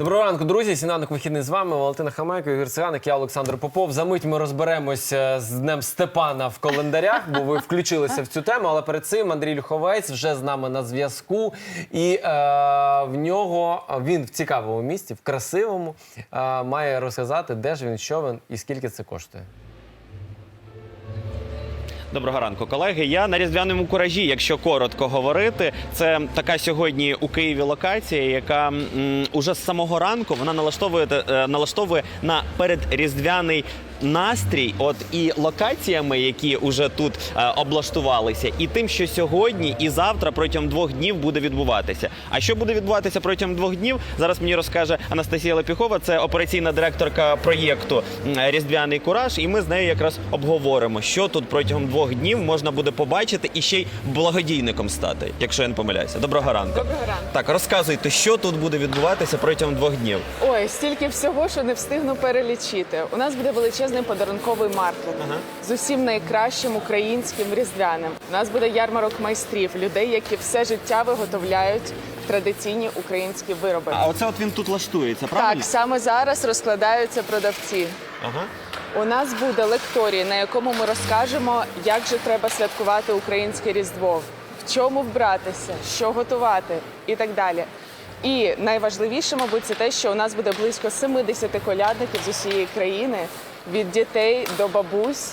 Доброго ранку, друзі. Сінанок вихідний з вами. Валентина Хамайко, Ігор Циганик, я Олександр Попов. За мить ми розберемося з Днем Степана в календарях, бо ви включилися в цю тему. Але перед цим Андрій Люховець вже з нами на зв'язку. І е, в нього він в цікавому місці, в красивому, е, має розказати, де ж він, що він і скільки це коштує. Доброго ранку, колеги. Я на різдвяному куражі, якщо коротко говорити, це така сьогодні у Києві локація, яка м, уже з самого ранку вона налаштовує е, налаштовує на передріздвяний настрій. От і локаціями, які уже тут е, облаштувалися, і тим, що сьогодні і завтра протягом двох днів буде відбуватися. А що буде відбуватися протягом двох днів? Зараз мені розкаже Анастасія Лепіхова, це операційна директорка проєкту Різдвяний кураж. І ми з нею якраз обговоримо, що тут протягом двох днів можна буде побачити і ще й благодійником стати, якщо я не помиляюся. Доброго ранку. Доброго ранку. Так, розказуйте, що тут буде відбуватися протягом двох днів. Ой, стільки всього, що не встигну перелічити. У нас буде величезний подарунковий маркет з усім найкращим українським різдвяним. У нас буде ярмарок майстрів, людей, які все життя виготовляють традиційні українські вироби. А оце от він тут лаштується, Так, саме зараз розкладаються продавці. Ага. У нас буде лекторій, на якому ми розкажемо, як же треба святкувати українське різдво, в чому вбратися, що готувати і так далі. І найважливіше, мабуть, це те, що у нас буде близько 70 колядників з усієї країни, від дітей до бабусь,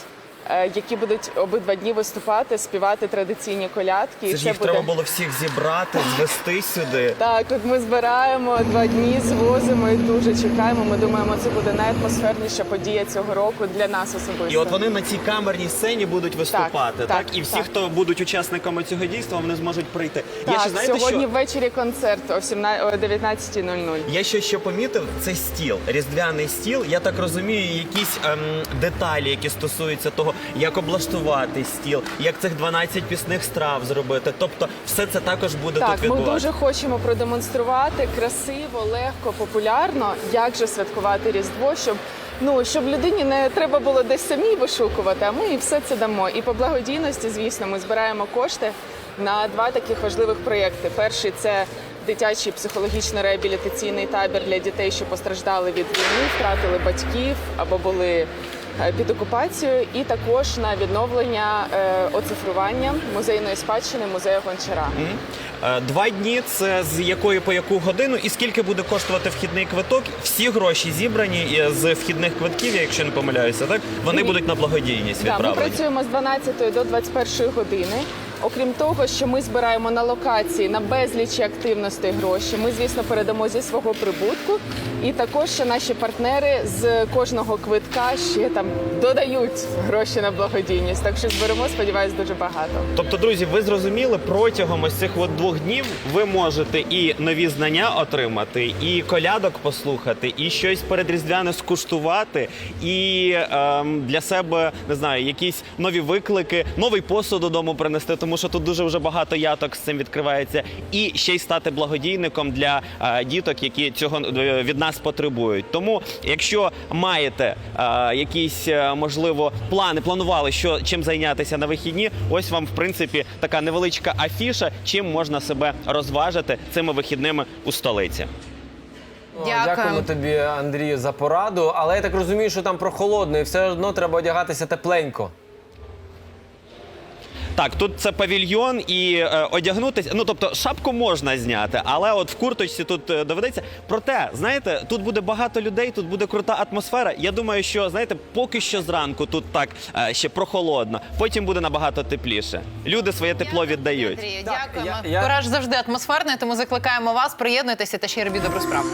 які будуть обидва дні виступати, співати традиційні колядки. Це ж їх треба було всіх зібрати, звести сюди. Так, от ми збираємо два дні, звозимо і дуже чекаємо. Ми думаємо, це буде найатмосферніша подія цього року для нас особисто. І от вони на цій камерній сцені будуть виступати, так? так, І всі, так. хто будуть учасниками цього дійства, вони зможуть прийти. Так, Я ще знаєте, сьогодні що ввечері концерт о 17 о 19.00. я ще що помітив, це стіл, різдвяний стіл. Я так розумію, якісь ем, деталі, які стосуються того, як облаштувати стіл, як цих 12 пісних страв зробити. Тобто, все це також буде Так, тут ми дуже хочемо продемонструвати красиво, легко, популярно, як же святкувати Різдво, щоб ну щоб людині не треба було десь самій вишукувати. А ми і все це дамо. І по благодійності, звісно, ми збираємо кошти на два таких важливих проєкти. Перший це дитячий психологічно-реабілітаційний табір для дітей, що постраждали від війни, втратили батьків або були під окупацією, і також на відновлення е, оцифрування музейної спадщини музею Гончара. Е, Два дні це з якої по яку годину, і скільки буде коштувати вхідний квиток? Всі гроші зібрані е, з вхідних квитків, якщо не помиляюся, так вони будуть на благодійність Да, ми працюємо з 12 до 21 години. Окрім того, що ми збираємо на локації на безлічі активностей гроші. Ми, звісно, передамо зі свого прибутку. І також ще наші партнери з кожного квитка ще там додають гроші на благодійність. Так що зберемо, сподіваюсь, дуже багато. Тобто, друзі, ви зрозуміли, протягом ось цих от двох днів ви можете і нові знання отримати, і колядок послухати, і щось передріздвяне скуштувати, і ем, для себе не знаю, якісь нові виклики, новий посуд додому принести, тому що тут дуже вже багато яток з цим відкривається, і ще й стати благодійником для е, діток, які цього е, від нас потребують. Тому, якщо маєте е, якісь можливо плани, планували, що чим зайнятися на вихідні, ось вам в принципі така невеличка афіша, чим можна себе розважити цими вихідними у столиці. Дякую. Дякуємо тобі, Андрію, за пораду. Але я так розумію, що там прохолодно, і все одно треба одягатися тепленько. Так, тут це павільйон і е, одягнутися. Ну тобто, шапку можна зняти, але от в курточці тут е, доведеться. Проте, знаєте, тут буде багато людей, тут буде крута атмосфера. Я думаю, що знаєте, поки що зранку тут так е, ще прохолодно, потім буде набагато тепліше. Люди своє тепло віддають. Андрію, Так, дякуємо. я- я- Кураж завжди атмосферний, тому закликаємо вас, приєднуйтеся та ще й робіть добру справу.